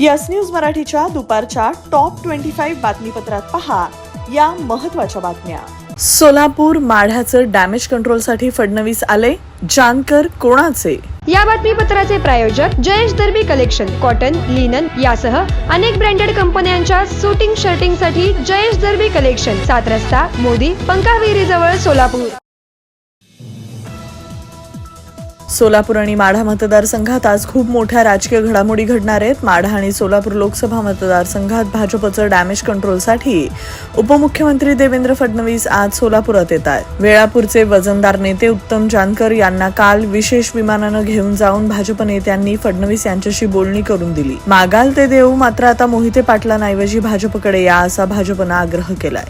Yes news मराठीच्या दुपारच्या top twenty five बातमीपत्रात पहा या महत्त्वाच्या बातम्या. सोलापूर माढ्याचं डॅमेज कंट्रोलसाठी फडणवीस आले जानकर कोणाचे? या बातमीपत्राचे प्रायोजक Jayesh Darbi collection cotton linen यासह अनेक ब्रँडेड कंपन्यांच्या सुटिंग शर्टिंगसाठी जयेश दर्बी कलेक्शन सात रस्ता मोदी पंकाविहिरी जवळ सोलापूर. सोलापूर आणि माढा मतदारसंघात आज खूप मोठ्या राजकीय घडामोडी घडणार आहेत. माढा आणि सोलापूर लोकसभा मतदारसंघात भाजपचं डॅमेज कंट्रोलसाठी उपमुख्यमंत्री देवेंद्र फडणवीस आज सोलापुरात येत आहेत वेळापूरचे वजनदार नेते उत्तम जानकर यांना काल विशेष विमानानं घेऊन जाऊन भाजप नेत्यांनी फडणवीस यांच्याशी बोलणी करून दिली. मागाल ते देऊ मात्र आता मोहिते पाटलांऐवजी भाजपकडे या असा भाजपनं आग्रह केलाय.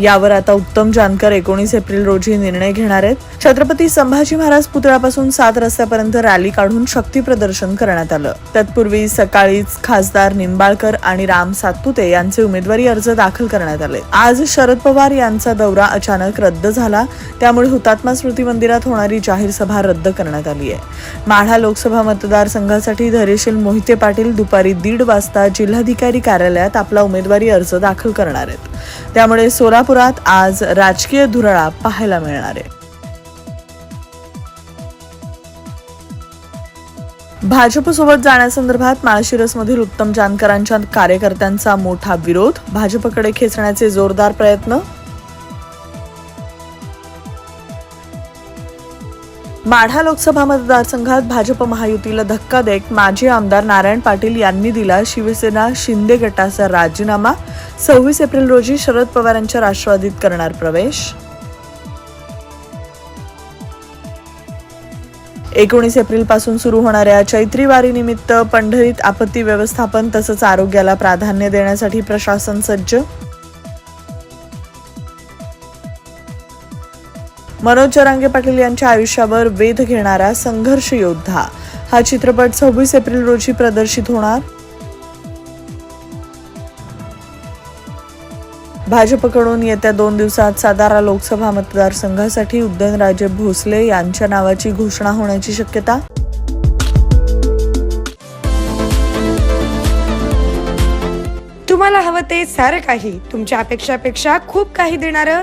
यावर आता उत्तम जानकर एकोणीस एप्रिल रोजी निर्णय घेणार आहेत. छत्रपती संभाजी महाराज पुतळ्यापासून सात रस्त्यापर्यंत रॅली काढून शक्ती प्रदर्शन करण्यात आलं. तत्पूर्वी सकाळीच खासदार निंबाळकर आणि राम सातपुते यांचे उमेदवारी अर्ज दाखल करण्यात आले. आज शरद पवार यांचा दौरा अचानक रद्द झाला. त्यामुळे हुतात्मा स्मृती मंदिरात होणारी जाहीर सभा रद्द करण्यात आली आहे. माढा लोकसभा मतदारसंघासाठी धैर्यशील मोहिते पाटील दुपारी दीड वाजता जिल्हाधिकारी कार्यालयात आपला उमेदवारी अर्ज दाखल करणार आहेत. त्यामुळे सोलापुरात आज राजकीय धुरळा पाहायला मिळणार आहे. भाजपसोबत जाण्यासंदर्भात माळशिरसमधील उत्तम जानकरांच्या कार्यकर्त्यांचा मोठा विरोध भाजपकडे खेचण्याचे जोरदार प्रयत्न माढा लोकसभा मतदारसंघात भाजप महायुतीला धक्का देत माजी आमदार नारायण पाटील यांनी दिला शिवसेना शिंदे गटाचा राजीनामा. सव्वीस एप्रिल रोजी शरद पवारांच्या राष्ट्रवादीत करणार प्रवेश. एकोणीस एप्रिलपासून सुरू होणाऱ्या चैत्री वारीनिमित्त पंढरीत आपत्ती व्यवस्थापन तसंच आरोग्याला प्राधान्य देण्यासाठी प्रशासन सज्ज. मनोज जरांगे पाटील यांच्या आयुष्यावर वेध घेणारा संघर्ष योद्धा. हा चित्रपट सव्वीस एप्रिल रोजी प्रदर्शित होणार. भाजपकडून येत्या दोन दिवसात सातारा लोकसभा मतदारसंघासाठी उदयनराजे भोसले यांच्या नावाची घोषणा होण्याची शक्यता. तुम्हाला हवं ते सारं काही तुमच्या अपेक्षापेक्षा खूप काही देणारं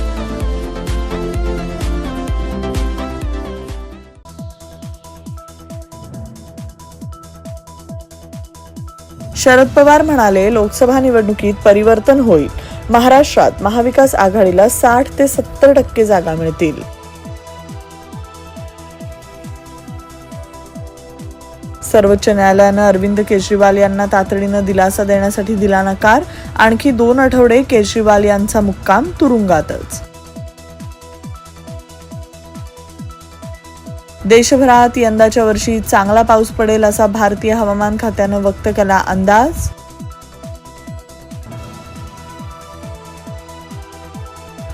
शरद पवार म्हणाले लोकसभा निवडणुकीत परिवर्तन होईल. महाराष्ट्रात महाविकास आघाडीला साठ ते सत्तर टक्के जागा मिळतील. सर्वोच्च न्यायालयानं अरविंद केजरीवाल यांना तातडीनं दिलासा देण्यासाठी दिला नकार. आणखी दोन आठवडे केजरीवाल यांचा मुक्काम तुरुंगातच. देशभरात यंदाच्या वर्षी चांगला पाऊस पडेल असा भारतीय हवामान खात्यानं व्यक्त केला अंदाज.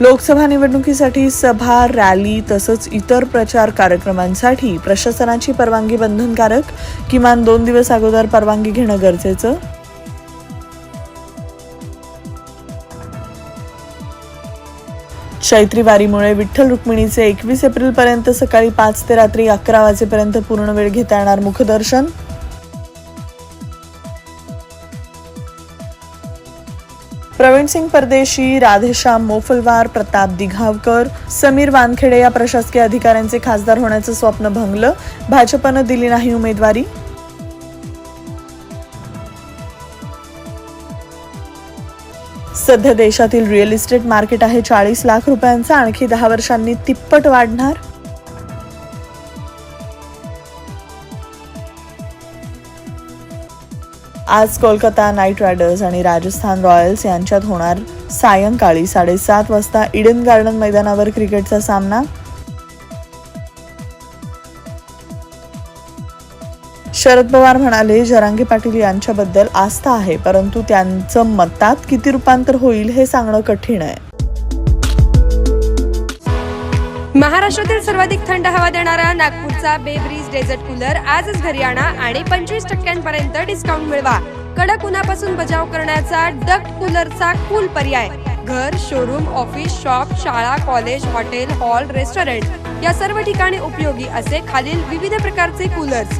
लोकसभा निवडणुकीसाठी सभा रॅली तसंच इतर प्रचार कार्यक्रमांसाठी प्रशासनाची परवानगी बंधनकारक किमान दोन दिवस अगोदर परवानगी घेणं गरजेचं. चैत्री वारीमुळे विठ्ठल रुक्मिणीचे एकवीस एप्रिल पर्यंत सकाळी पाच ते रात्री अकरा वाजेपर्यंत पूर्ण वेळ घेता येणार मुखदर्शन. प्रवीण सिंग परदेशी राधेश्याम मोफलवार प्रताप दिघावकर समीर वानखेडे या प्रशासकीय अधिकाऱ्यांचे खासदार होण्याचं स्वप्न भंगलं. भाजपनं दिली नाही उमेदवारी. सध्या देशातील रिअल इस्टेट मार्केट आहे चाळीस लाख रुपयांचा. आणखी दहा वर्षांनी तिप्पट वाढणार. आज कोलकाता नाईट रायडर्स आणि राजस्थान रॉयल्स यांच्यात होणार सायंकाळी साडेसात वाजता इडन गार्डन मैदानावर क्रिकेटचा सामना. शरद पवार म्हणाले जरांगे पाटील यांच्याबद्दल आस्था आहे परंतु त्यांचं मतात किती रूपांतर होईल हे सांगणं कठीण आहे. महाराष्ट्रातील सर्वाधिक थंड हवा देणारा नागपूरचा बेब्रीज डेझर्ट कूलर आजच घरी आणा आणि पंचवीस टक्क्यांपर्यंत डिस्काउंट मिळवा. कडक उन्हापासून बचाव करण्याचा डक्ट कूलरचा कूल पर्याय. घर शोरूम ऑफिस शॉप शाळा कॉलेज हॉटेल हॉल रेस्टॉरंट या सर्व ठिकाणी उपयोगी असे खालील विविध प्रकारचे coolers.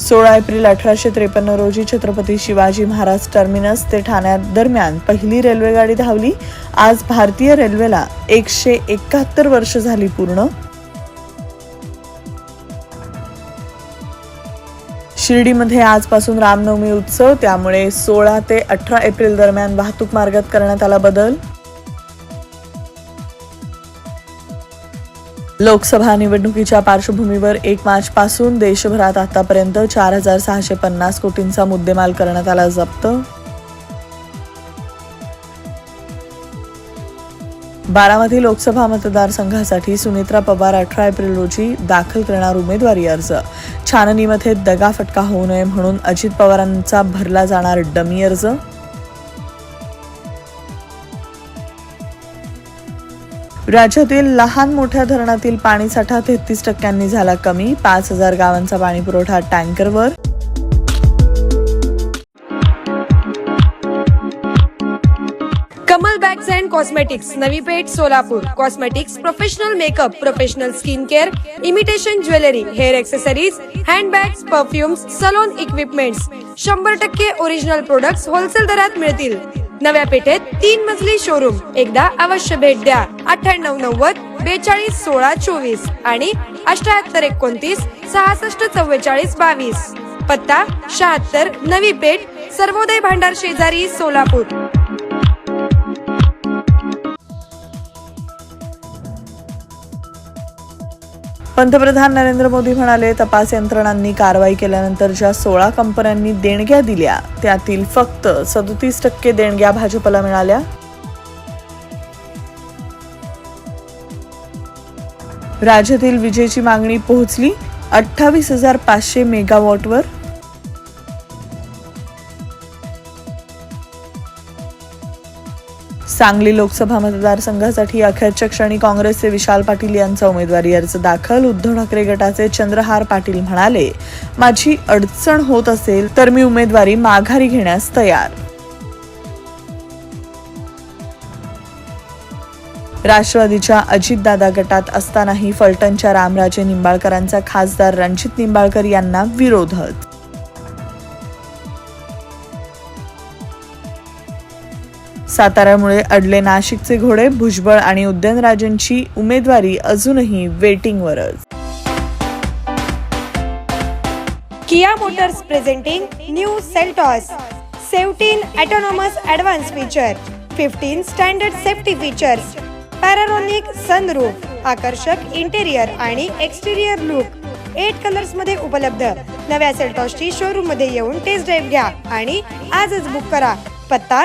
सोळा एप्रिल अठराशे त्रेपन्न रोजी छत्रपती शिवाजी महाराज टर्मिनस ते ठाण्यात दरम्यान पहिली रेल्वेगाडी धावली. आज भारतीय रेल्वेला एकशे एकाहत्तर वर्ष झाली पूर्ण. शिर्डीमध्ये आजपासून रामनवमी उत्सव त्यामुळे सोळा ते अठरा एप्रिल दरम्यान वाहतूक मार्गात करण्यात आला बदल. लोकसभा निवडणुकीच्या पार्श्वभूमीवर एक मार्च पासून देशभरात आतापर्यंत चार हजार सहाशे पन्नास कोटींचा मुद्देमाल करण्यात आला जप्त. बारामती लोकसभा मतदारसंघासाठी सुनित्रा पवार अठरा एप्रिल रोजी दाखल करणार उमेदवारी अर्ज. छाननीमध्ये दगाफटका होऊ नये म्हणून अजित पवारांचा भरला जाणार डमी अर्ज. राज्यातील लहान मोठ्या धरणातील पाणीसाठा तेहतीस टक्क्यांनी झाला कमी. पाच हजार गावांचा पाणीपुरवठा टँकरवर. Kamal bags and cosmetics Navi Peth Solapur. Cosmetics professional makeup professional skin care imitation jewellery hair accessories handbags perfumes salon equipments शंभर टक्के ओरिजिनल प्रोडक्ट्स होलसेल दरात मिळतील. नव्या पेठेत तीन मजली शोरूम एकदा अवश्य भेट द्या. अठ्ठ्याण्णव नव्वद बेचाळीस सोळा चोवीस आणि अष्ट्याहत्तर एकोणतीस सहासष्ट चव्वेचाळीस बावीस. पत्ता शहात्तर नवी पेठ सर्वोदय भांडार शेजारी सोलापूर. पंतप्रधान नरेंद्र मोदी म्हणाले तपास यंत्रणांनी कारवाई केल्यानंतर ज्या सोळा कंपन्यांनी देणग्या दिल्या. त्यातील फक्त सदोतीस टक्के देणग्या भाजपला मिळाल्या. राज्यातील विजेची मागणी पोहोचली. अठ्ठावीस हजार पाचशे मेगावॉटवर सांगली लोकसभा मतदारसंघासाठी अखेरच्या क्षणी काँग्रेसचे विशाल पाटील यांचा उमेदवारी अर्ज दाखल. उद्धव ठाकरे गटाचे चंद्रहार पाटील म्हणाले माझी अडचण होत असेल तर मी उमेदवारी माघारी घेण्यास तयार. राष्ट्रवादीच्या अजितदादा गटात असतानाही फलटणच्या रामराजे निंबाळकरांचा खासदार रणजित निंबाळकर यांना विरोधच साताऱ्यामुळे अडले नाशिकचे घोडे भुजबळ आणि उदयनराजेंची उमेदवारी अजूनही वेटिंगवरच Kia Motors presenting new Seltos. 17 autonomous advanced feature. 15 standard safety features. Panoramic sunroof आकर्षक इंटेरियर आणि एक्सटेरियर लुक एट कलर्समध्ये उपलब्ध. नव्या सेल्टॉसची शोरूममध्ये येऊन टेस्ट ड्राईव्ह घ्या आणि आजच बुक करा. पत्ता